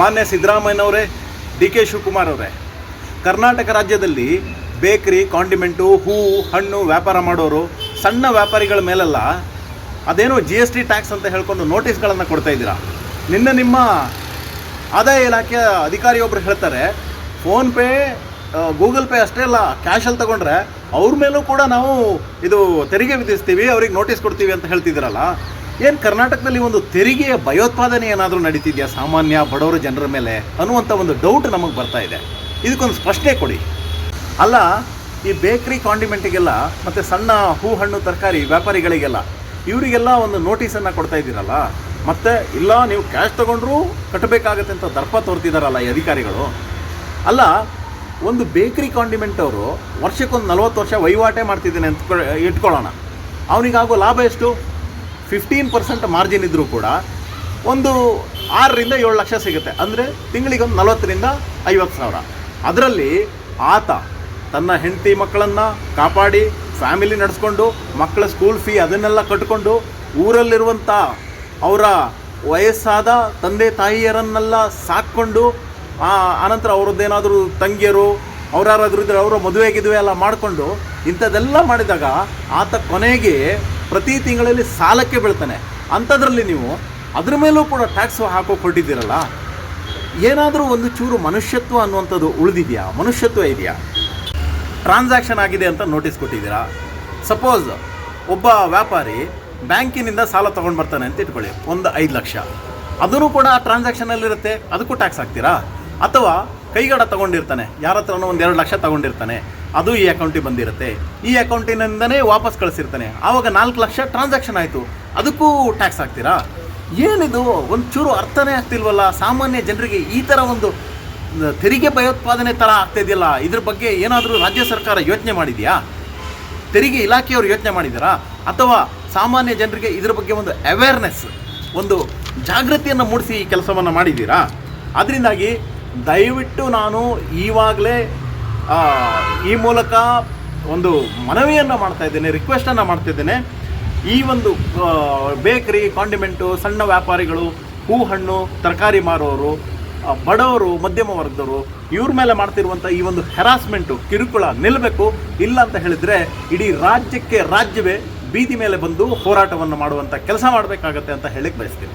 ಮಾನ್ಯ ಸಿದ್ದರಾಮಯ್ಯನವರೇ, D K Shivakumar ಅವರೇ, ಕರ್ನಾಟಕ ರಾಜ್ಯದಲ್ಲಿ ಬೇಕರಿ, ಕಾಂಡಿಮೆಂಟು ಹೂವು ಹಣ್ಣು ವ್ಯಾಪಾರ ಮಾಡೋರು, ಸಣ್ಣ ವ್ಯಾಪಾರಿಗಳ ಮೇಲೆಲ್ಲ ಅದೇನೋ ಜಿ ಎಸ್ ಟಿ ಟ್ಯಾಕ್ಸ್ ಅಂತ ಹೇಳ್ಕೊಂಡು ನೋಟಿಸ್ಗಳನ್ನು ಕೊಡ್ತಾ ಇದ್ದೀರಾ? ನಿನ್ನೆ ನಿಮ್ಮ ಆದಾಯ ಇಲಾಖೆಯ ಅಧಿಕಾರಿಯೊಬ್ಬರು ಹೇಳ್ತಾರೆ ಫೋನ್ಪೇ ಗೂಗಲ್ ಪೇ ಅಷ್ಟೇ ಅಲ್ಲ ಕ್ಯಾಶಲ್ಲಿ ತಗೊಂಡ್ರೆ ಅವ್ರ ಮೇಲೂ ಕೂಡ ನಾವು ಇದು ತೆರಿಗೆ ವಿಧಿಸ್ತೀವಿ, ಅವ್ರಿಗೆ ನೋಟಿಸ್ ಕೊಡ್ತೀವಿ ಅಂತ ಹೇಳ್ತಿದ್ದೀರಲ್ಲ ಏನು ಕರ್ನಾಟಕದಲ್ಲಿ ಒಂದು ತೆರಿಗೆಯ ಭಯೋತ್ಪಾದನೆ ಏನಾದರೂ ನಡೀತಿದೆಯಾ? ಸಾಮಾನ್ಯ ಬಡವರ ಜನರ ಮೇಲೆ ಅನ್ನುವಂಥ ಒಂದು ಡೌಟ್ ನಮಗೆ ಬರ್ತಾ ಇದೆ. ಇದಕ್ಕೊಂದು ಸ್ಪಷ್ಟನೆ ಕೊಡಿ. ಅಲ್ಲ, ಈ ಬೇಕ್ರಿ ಕಾಂಡಿಮೆಂಟಿಗೆಲ್ಲ ಮತ್ತು ಸಣ್ಣ ಹೂ ಹಣ್ಣು ತರಕಾರಿ ವ್ಯಾಪಾರಿಗಳಿಗೆಲ್ಲ ಇವರಿಗೆಲ್ಲ ಒಂದು ನೋಟಿಸನ್ನು ಕೊಡ್ತಾ ಇದ್ದೀರಲ್ಲ? ಮತ್ತು ಇಲ್ಲ, ನೀವು ಕ್ಯಾಶ್ ತೊಗೊಂಡ್ರೂ ಕಟ್ಟಬೇಕಾಗತ್ತೆ ಅಂತ ದರ್ಪ ತೋರ್ತಿದಾರಲ್ಲ ಈ ಅಧಿಕಾರಿಗಳು. ಅಲ್ಲ, ಒಂದು ಬೇಕ್ರಿ ಕಾಂಡಿಮೆಂಟ್ ಅವರು ವರ್ಷಕ್ಕೊಂದು ನಲ್ವತ್ತು ವರ್ಷ ವಹಿವಾಟೆ ಮಾಡ್ತಿದ್ದೇನೆ ಅಂತ ಇಟ್ಕೊಳ್ಳೋಣ. ಅವನಿಗಾಗೋ ಲಾಭ ಎಷ್ಟು? ಫಿಫ್ಟೀನ್ ಪರ್ಸೆಂಟ್ ಮಾರ್ಜಿನ್ ಇದ್ದರೂ ಕೂಡ ಒಂದು ಆರರಿಂದ ಏಳು ಲಕ್ಷ ಸಿಗುತ್ತೆ. ಅಂದರೆ ತಿಂಗಳಿಗೊಂದು ನಲವತ್ತರಿಂದ ಐವತ್ತು ಸಾವಿರ. ಅದರಲ್ಲಿ ಆತ ತನ್ನ ಹೆಂಡತಿ ಮಕ್ಕಳನ್ನು ಕಾಪಾಡಿ ಫ್ಯಾಮಿಲಿ ನಡೆಸ್ಕೊಂಡು, ಮಕ್ಕಳ ಸ್ಕೂಲ್ ಫೀ ಅದನ್ನೆಲ್ಲ ಕಟ್ಕೊಂಡು ಊರಲ್ಲಿರುವಂಥ ಅವರ ವಯಸ್ಸಾದ ತಂದೆ ತಾಯಿಯರನ್ನೆಲ್ಲ ಸಾಕ್ಕೊಂಡು ಆನಂತರ ಅವ್ರದ್ದೇನಾದರೂ ತಂಗಿಯರು, ಅವ್ರಾರಾದ್ರೂ ಇದ್ದರೆ ಅವರ ಮದುವೆ ಗಿದುವೆ ಎಲ್ಲ ಮಾಡಿಕೊಂಡು ಇಂಥದ್ದೆಲ್ಲ ಮಾಡಿದಾಗ ಆತ ಕೊನೆಗೆ ಪ್ರತಿ ತಿಂಗಳಲ್ಲಿ ಸಾಲಕ್ಕೆ ಬೀಳ್ತಾನೆ. ಅಂಥದ್ರಲ್ಲಿ ನೀವು ಅದ್ರ ಮೇಲೂ ಕೂಡ ಟ್ಯಾಕ್ಸ್ ಹಾಕೋ ಕೊಟ್ಟಿದ್ದೀರಲ್ಲ, ಏನಾದರೂ ಒಂದು ಚೂರು ಮನುಷ್ಯತ್ವ ಅನ್ನುವಂಥದ್ದು ಉಳಿದಿದೆಯಾ? ಮನುಷ್ಯತ್ವ ಇದೆಯಾ? ಟ್ರಾನ್ಸಾಕ್ಷನ್ ಆಗಿದೆ ಅಂತ ನೋಟಿಸ್ ಕೊಟ್ಟಿದ್ದೀರಾ? ಸಪೋಸ್ ಒಬ್ಬ ವ್ಯಾಪಾರಿ ಬ್ಯಾಂಕಿನಿಂದ ಸಾಲ ತೊಗೊಂಡು ಬರ್ತಾನೆ ಅಂತ ಇಟ್ಕೊಳ್ಳಿ, ಒಂದು ಐದು ಲಕ್ಷ. ಅದನ್ನು ಕೂಡ ಆ ಟ್ರಾನ್ಸಾಕ್ಷನಲ್ಲಿರುತ್ತೆ ಅದಕ್ಕೂ ಟ್ಯಾಕ್ಸ್ ಹಾಕ್ತೀರಾ? ಅಥವಾ ಕೈಗಡ ತಗೊಂಡಿರ್ತಾನೆ. ಯಾರ ಹತ್ರನೋ ಒಂದು ಎರಡು ಲಕ್ಷ ತಗೊಂಡಿರ್ತಾನೆ. ಅದು ಈ ಅಕೌಂಟಿಗೆ ಬಂದಿರುತ್ತೆ. ಈ ಅಕೌಂಟಿನಿಂದನೇ ವಾಪಸ್ ಕಳಿಸಿರ್ತಾನೆ. ಆವಾಗ ನಾಲ್ಕು ಲಕ್ಷ ಟ್ರಾನ್ಸಾಕ್ಷನ್ ಆಯಿತು. ಅದಕ್ಕೂ ಟ್ಯಾಕ್ಸ್ ಹಾಕ್ತೀರಾ? ಏನಿದು? ಒಂಚೂರು ಚೂರು ಅರ್ಥನೇ ಆಗ್ತಿಲ್ವಲ್ಲ? ಸಾಮಾನ್ಯ ಜನರಿಗೆ ಈ ಥರ ಒಂದು ತೆರಿಗೆ ಭಯೋತ್ಪಾದನೆ ಥರ ಆಗ್ತಾಯಿದೆಯಲ್ಲ ಇದ್ರ ಬಗ್ಗೆ ಏನಾದರೂ ರಾಜ್ಯ ಸರ್ಕಾರ ಯೋಚನೆ ಮಾಡಿದೆಯಾ? ತೆರಿಗೆ ಇಲಾಖೆಯವರು ಯೋಚನೆ ಮಾಡಿದ್ದೀರಾ ಅಥವಾ ಸಾಮಾನ್ಯ ಜನರಿಗೆ ಇದ್ರ ಬಗ್ಗೆ ಒಂದು ಅವೇರ್ನೆಸ್ ಒಂದು ಜಾಗೃತಿಯನ್ನು ಮೂಡಿಸಿ ಈ ಕೆಲಸವನ್ನು ಮಾಡಿದ್ದೀರಾ? ಅದರಿಂದಾಗಿ ದಯವಿಟ್ಟು ನಾನು ಈವಾಗಲೇ ಈ ಮೂಲಕ ಒಂದು ಮನವಿಯನ್ನು ಮಾಡ್ತಾ ಇದ್ದೇನೆ ರಿಕ್ವೆಸ್ಟನ್ನು ಮಾಡ್ತಿದ್ದೇನೆ ಈ ಒಂದು ಬೇಕರಿ ಕಾಂಡಿಮೆಂಟು ಸಣ್ಣ ವ್ಯಾಪಾರಿಗಳು ಹೂ ಹಣ್ಣು ತರಕಾರಿ ಮಾರೋರು ಬಡವರು, ಮಧ್ಯಮ ವರ್ಗದವರು, ಇವ್ರ ಮೇಲೆ ಮಾಡ್ತಿರುವಂಥ ಈ ಒಂದು ಹೆರಾಸ್ಮೆಂಟು ಕಿರುಕುಳ ನಿಲ್ಲಬೇಕು ಇಲ್ಲ ಅಂತ ಹೇಳಿದರೆ ಇಡೀ ರಾಜ್ಯಕ್ಕೆ ರಾಜ್ಯವೇ ಬೀದಿ ಮೇಲೆ ಬಂದು ಹೋರಾಟವನ್ನು ಮಾಡುವಂಥ ಕೆಲಸ ಮಾಡಬೇಕಾಗತ್ತೆ ಅಂತ ಹೇಳಿಕ್ಕೆ ಬಯಸ್ತೀನಿ.